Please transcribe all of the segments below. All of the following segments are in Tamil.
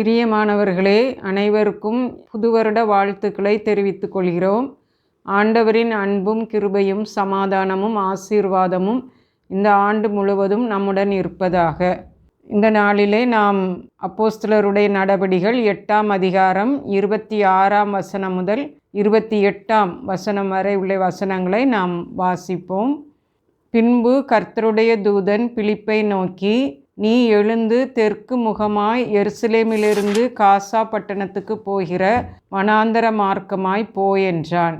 பிரியமானவர்களே அனைவருக்கும் புதுவருட வாழ்த்துக்களை தெரிவித்துக் கொள்கிறோம். ஆண்டவரின் அன்பும் கிருபையும் சமாதானமும் ஆசீர்வாதமும் இந்த ஆண்டு முழுவதும் நம்முடன் இருப்பதாக. இந்த நாளிலே நாம் அப்போஸ்தலருடைய நடபடிகள் எட்டாம் அதிகாரம் இருபத்தி ஆறாம் வசனம் முதல் இருபத்தி எட்டாம் வசனம் வரை உள்ள வசனங்களை நாம் வாசிப்போம். பின்பு கர்த்தருடைய தூதன் பிலிப்பை நோக்கி நீ எழுந்து தெற்கு முகமாய் எருசலேமிலிருந்து காசா பட்டணத்துக்கு போகிற வனாந்தர மார்க்கமாய் போ என்றான்.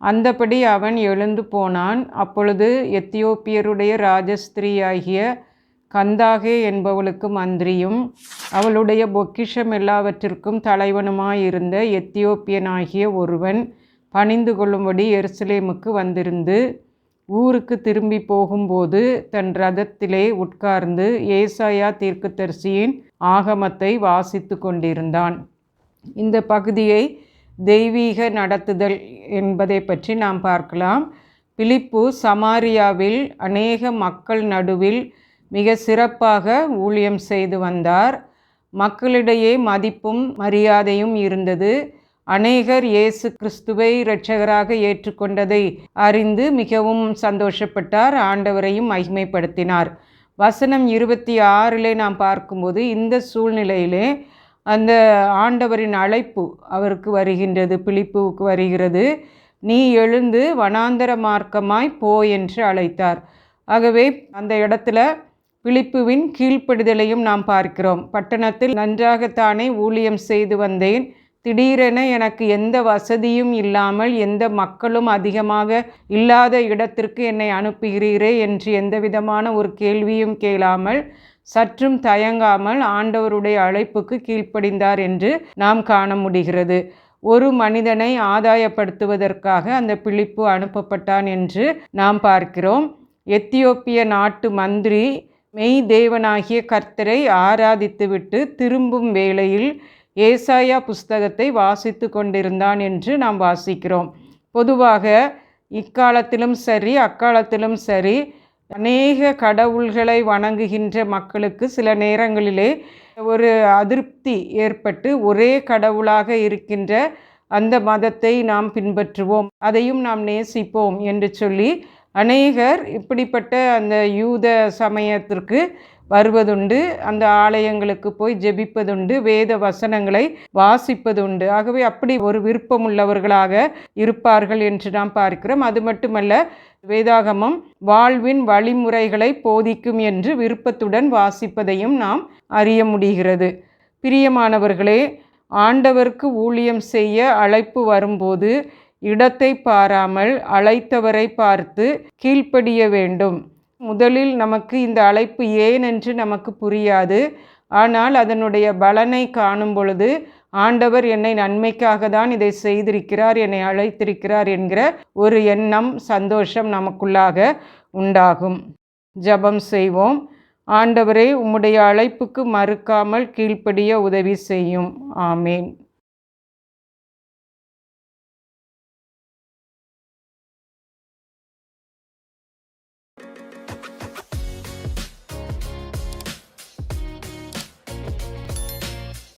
அந்தபடி அவன் எழுந்து போனான். அப்பொழுது எத்தியோப்பியருடைய ராஜஸ்திரீயாகிய கந்தாகே என்பவளுக்கு மந்திரியும் அவளுடைய பொக்கிஷம் எல்லாவற்றிற்கும் தலைவனுமாயிருந்த எத்தியோப்பியனாகிய ஒருவன் பணிந்து கொள்ளும்படி எருசலேமுக்கு வந்திருந்து ஊருக்கு திரும்பி போகும்போது தன் ரதத்திலே உட்கார்ந்து ஏசாயா தீர்க்கதரிசியின் ஆகமத்தை வாசித்து கொண்டிருந்தான். இந்த பகுதியை தெய்வீக நடத்துதல் என்பதை பற்றி நாம் பார்க்கலாம். பிலிப்பு சமாரியாவில் அநேக மக்கள் நடுவில் மிக சிறப்பாக ஊழியம் செய்து வந்தார். மக்களிடையே மதிப்பும் மரியாதையும் இருந்தது. அநேகர் இயேசு கிறிஸ்துவை இரட்சகராக ஏற்றுக்கொண்டதை அறிந்து மிகவும் சந்தோஷப்பட்டார் ஆண்டவரையும் மகிமைப்படுத்தினார். வசனம் இருபத்தி ஆறிலே நாம் பார்க்கும்போது இந்த சூழ்நிலையிலே அந்த ஆண்டவரின் அழைப்பு அவருக்கு வருகின்றது பிழிப்புக்கு வருகிறது. நீ எழுந்து வனாந்தர மார்க்கமாய் போ என்று அழைத்தார். ஆகவே அந்த இடத்துல பிழிப்புவின் கீழ்ப்படுதலையும் நாம் பார்க்கிறோம். பட்டணத்தில் நன்றாகத்தானே ஊழியம் செய்து வந்தேன். திடீரென எனக்கு எந்த வசதியும் இல்லாமல் எந்த மக்களும் அதிகமாக இல்லாத இடத்திற்கு என்னை அனுப்புகிறீரே என்று எந்த விதமான ஒரு கேள்வியும் கேளாமல் சற்றும் தயங்காமல் ஆண்டவருடைய அழைப்புக்கு கீழ்ப்படிந்தார் என்று நாம் காண முடிகிறது. ஒரு மனிதனை ஆதாயப்படுத்துவதற்காக அந்த பிழிப்பு அனுப்பப்பட்டான் என்று நாம் பார்க்கிறோம். எத்தியோப்பிய நாட்டு மந்திரி மெய் தேவனாகிய கர்த்தரை ஆராதித்துவிட்டு திரும்பும் வேளையில் ஏசாயா புஸ்தகத்தை வாசித்து கொண்டிருந்தான் என்று நாம் வாசிக்கிறோம். பொதுவாக இக்காலத்திலும் சரி அக்காலத்திலும் சரி அநேக கடவுள்களை வணங்குகின்ற மக்களுக்கு சில நேரங்களிலே ஒரு அதிருப்தி ஏற்பட்டு ஒரே கடவுளாக இருக்கின்ற அந்த மதத்தை நாம் பின்பற்றுவோம். அதையும் நாம் நேசிப்போம் என்று சொல்லி அநேகர் இப்படிப்பட்ட அந்த யூத சமயத்திற்கு வருவதுண்டு அந்த ஆலயங்களுக்கு போய் ஜெபிப்பதுண்டு வேத வசனங்களை வாசிப்பதுண்டு. ஆகவே அப்படி ஒரு விருப்பம் உள்ளவர்களாக இருப்பார்கள் என்று நாம் பார்க்கிறோம். அது மட்டுமல்ல வேதாகமம் வாழ்வின் வழிமுறைகளை போதிக்கும் என்று விருப்பத்துடன் வாசிப்பதையும் நாம் அறிய முடிகிறது. பிரியமானவர்களே ஆண்டவருக்கு ஊழியம் செய்ய அழைப்பு வரும்போது இடத்தை பாராமல் அழைத்தவரை பார்த்து கீழ்ப்படிய வேண்டும். முதலில் நமக்கு இந்த அழைப்பு ஏன் என்று நமக்கு புரியாது. ஆனால் அதனுடைய பலனை காணும் பொழுது ஆண்டவர் என்னை நன்மைக்காக தான் இதை செய்திருக்கிறார் என்னை அழைத்திருக்கிறார் என்கிற ஒரு எண்ணம் சந்தோஷம் நமக்குள்ளாக உண்டாகும். ஜபம் செய்வோம். ஆண்டவரே உம்முடைய அழைப்புக்கு மறுக்காமல் கீழ்ப்படிய உதவி செய்யும். ஆமேன்.